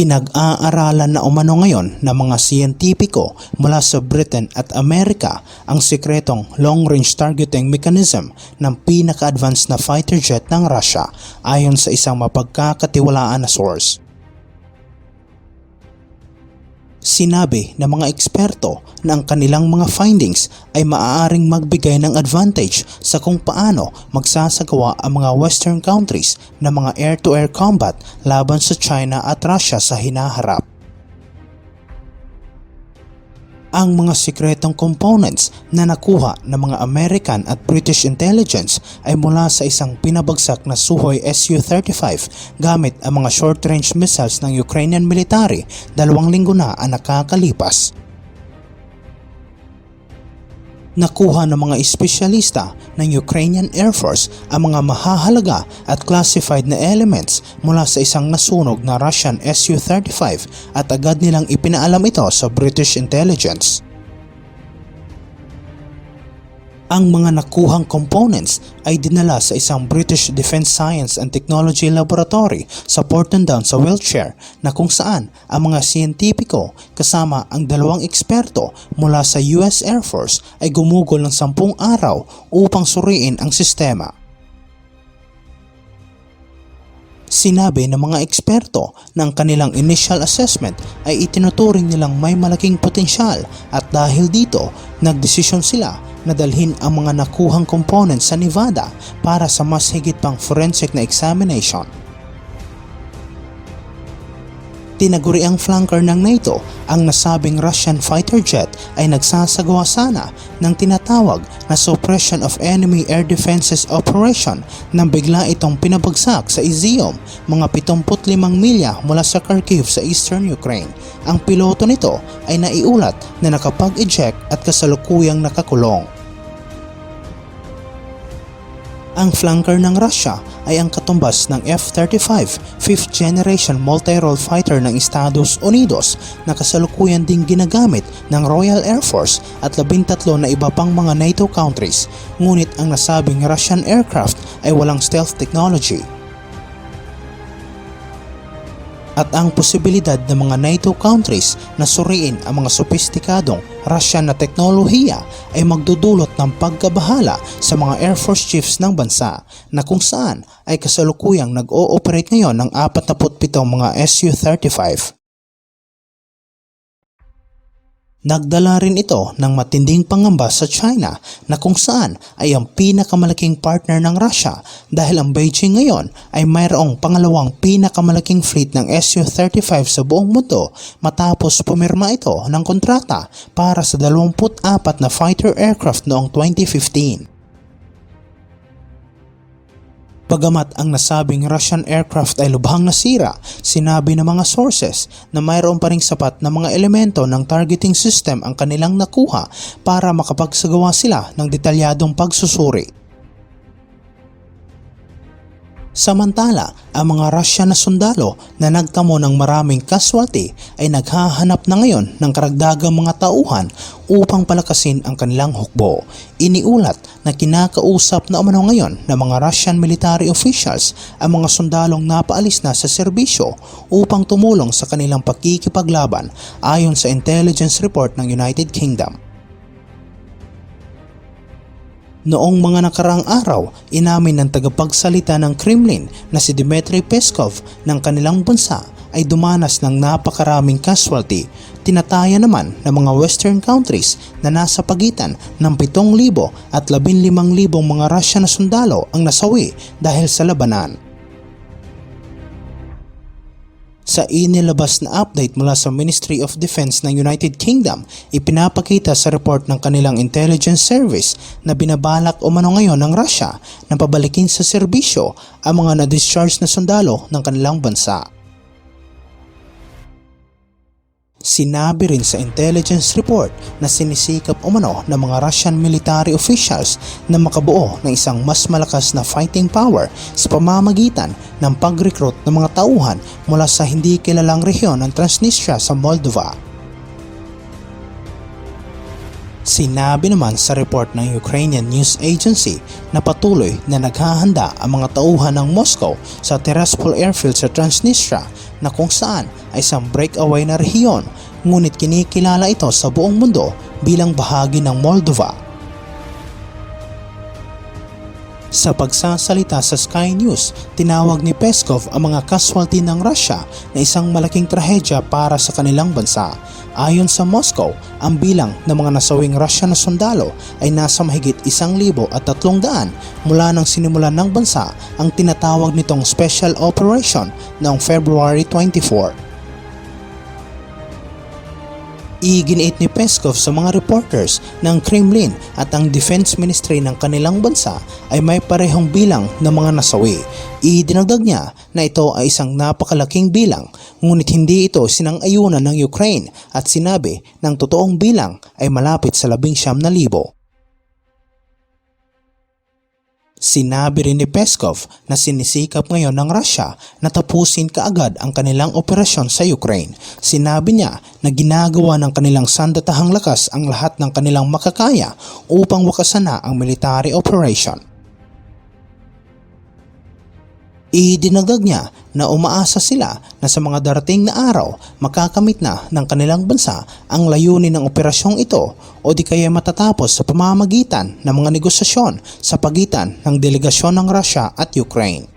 Pinag-aaralan na umano ngayon ng mga siyentipiko mula sa Britain at Amerika ang sikretong long-range targeting mechanism ng pinaka-advanced na fighter jet ng Russia ayon sa isang mapagkakatiwalaan na source. Sinabi ng mga eksperto na ang kanilang mga findings ay maaaring magbigay ng advantage sa kung paano magsasagawa ang mga western countries ng mga air-to-air combat laban sa China at Russia sa hinaharap. Ang mga sikretong components na nakuha ng mga American at British intelligence ay mula sa isang pinabagsak na Sukhoi Su-35 gamit ang mga short-range missiles ng Ukrainian military dalawang linggo na ang nakakalipas. Nakuha ng mga espesyalista ng Ukrainian Air Force ang mga mahahalaga at classified na elements mula sa isang nasunog na Russian Su-35 at agad nilang ipinaalam ito sa British intelligence. Ang mga nakuhang components ay dinala sa isang British Defence Science and Technology Laboratory sa Porton Down sa Wiltshire na kung saan ang mga siyentipiko kasama ang dalawang eksperto mula sa US Air Force ay gumugol ng sampung araw upang suriin ang sistema. Sinabi ng mga eksperto na ang kanilang initial assessment ay itinuturing nilang may malaking potensyal at dahil dito, nagdesisyon sila na dalhin ang mga nakuhang components sa Nevada para sa mas higit pang forensic na examination. Tinaguri ang flanker ng NATO ang nasabing Russian fighter jet ay nagsasagawa sana ng tinatawag na Suppression of Enemy Air Defenses Operation nang bigla itong pinabagsak sa Izium mga 75 milya mula sa Kharkiv sa eastern Ukraine. Ang piloto nito ay naiulat na nakapag-eject at kasalukuyang nakakulong. Ang flanker ng Russia ay ang katumbas ng F-35 5th generation multi-role fighter ng Estados Unidos na kasalukuyan ding ginagamit ng Royal Air Force at 13 na iba pang mga NATO countries ngunit ang nasabing Russian aircraft ay walang stealth technology. At ang posibilidad ng mga NATO countries na suriin ang mga sopistikadong Russian na teknolohiya ay magdudulot ng pagkabahala sa mga Air Force chiefs ng bansa na kung saan ay kasalukuyang nag-ooperate ngayon ng 47 mga Su-35. Nagdala rin ito ng matinding pangamba sa China na kung saan ay ang pinakamalaking partner ng Russia dahil ang Beijing ngayon ay mayroong pangalawang pinakamalaking fleet ng Su-35 sa buong mundo matapos pumirma ito ng kontrata para sa 24 na fighter aircraft noong 2015. Bagamat ang nasabing Russian aircraft ay lubhang nasira, sinabi ng mga sources na mayroon pa ring sapat na mga elemento ng targeting system ang kanilang nakuha para makapagsagawa sila ng detalyadong pagsusuri. Samantala, ang mga Russian na sundalo na nagtamo ng maraming casualty ay naghahanap na ngayon ng karagdagang mga tauhan upang palakasin ang kanilang hukbo. Iniulat na kinakausap na umano ngayon ng mga Russian military officials ang mga sundalong napaalis na sa serbisyo upang tumulong sa kanilang pakikipaglaban ayon sa intelligence report ng United Kingdom. Noong mga nakarang araw, inamin ng tagapagsalita ng Kremlin na si Dmitry Peskov ng kanilang bansa ay dumanas ng napakaraming casualty. Tinataya naman ng mga western countries na nasa pagitan ng 7,000 at 15,000 mga Russian na sundalo ang nasawi dahil sa labanan. Sa inilabas na update mula sa Ministry of Defense ng United Kingdom, ipinapakita sa report ng kanilang intelligence service na binabalak umano ngayon ng Russia na pabalikin sa serbisyo ang mga na-discharge na sundalo ng kanilang bansa. Sinabi rin sa intelligence report na sinisikap umano ng mga Russian military officials na makabuo ng isang mas malakas na fighting power sa pamamagitan ng pag-recruit ng mga tauhan mula sa hindi kilalang rehiyon ng Transnistria sa Moldova. Sinabi naman sa report ng Ukrainian News Agency na patuloy na naghahanda ang mga tauhan ng Moscow sa Tiraspol Airfield sa Transnistria na kung saan ay isang breakaway na rehiyon ngunit kinikilala ito sa buong mundo bilang bahagi ng Moldova. Sa pagsasalita sa Sky News, tinawag ni Peskov ang mga casualty ng Russia na isang malaking trahedya para sa kanilang bansa. Ayon sa Moscow, ang bilang ng mga nasawing Russia na sundalo ay nasa mahigit isang libo at tatlong daan mula nang sinimulan ng bansa ang tinatawag nitong Special Operation noong February 24. Iginiit ni Peskov sa mga reporters ng Kremlin at ang Defense Ministry ng kanilang bansa ay may parehong bilang ng mga nasawi. Idinagdag niya na ito ay isang napakalaking bilang ngunit hindi ito sinang-ayunan ng Ukraine at sinabi ng totoong bilang ay malapit sa labing siyam na libo. Sinabi rin ni Peskov na sinisikap ngayon ng Russia na tapusin kaagad ang kanilang operasyon sa Ukraine. Sinabi niya na ginagawa ng kanilang sandatahang lakas ang lahat ng kanilang makakaya upang wakasan na ang military operation. Idinagdag niya na umaasa sila na sa mga darating na araw makakamit na ng kanilang bansa ang layunin ng operasyong ito o di kaya matatapos sa pamamagitan ng mga negosasyon sa pagitan ng delegasyon ng Russia at Ukraine.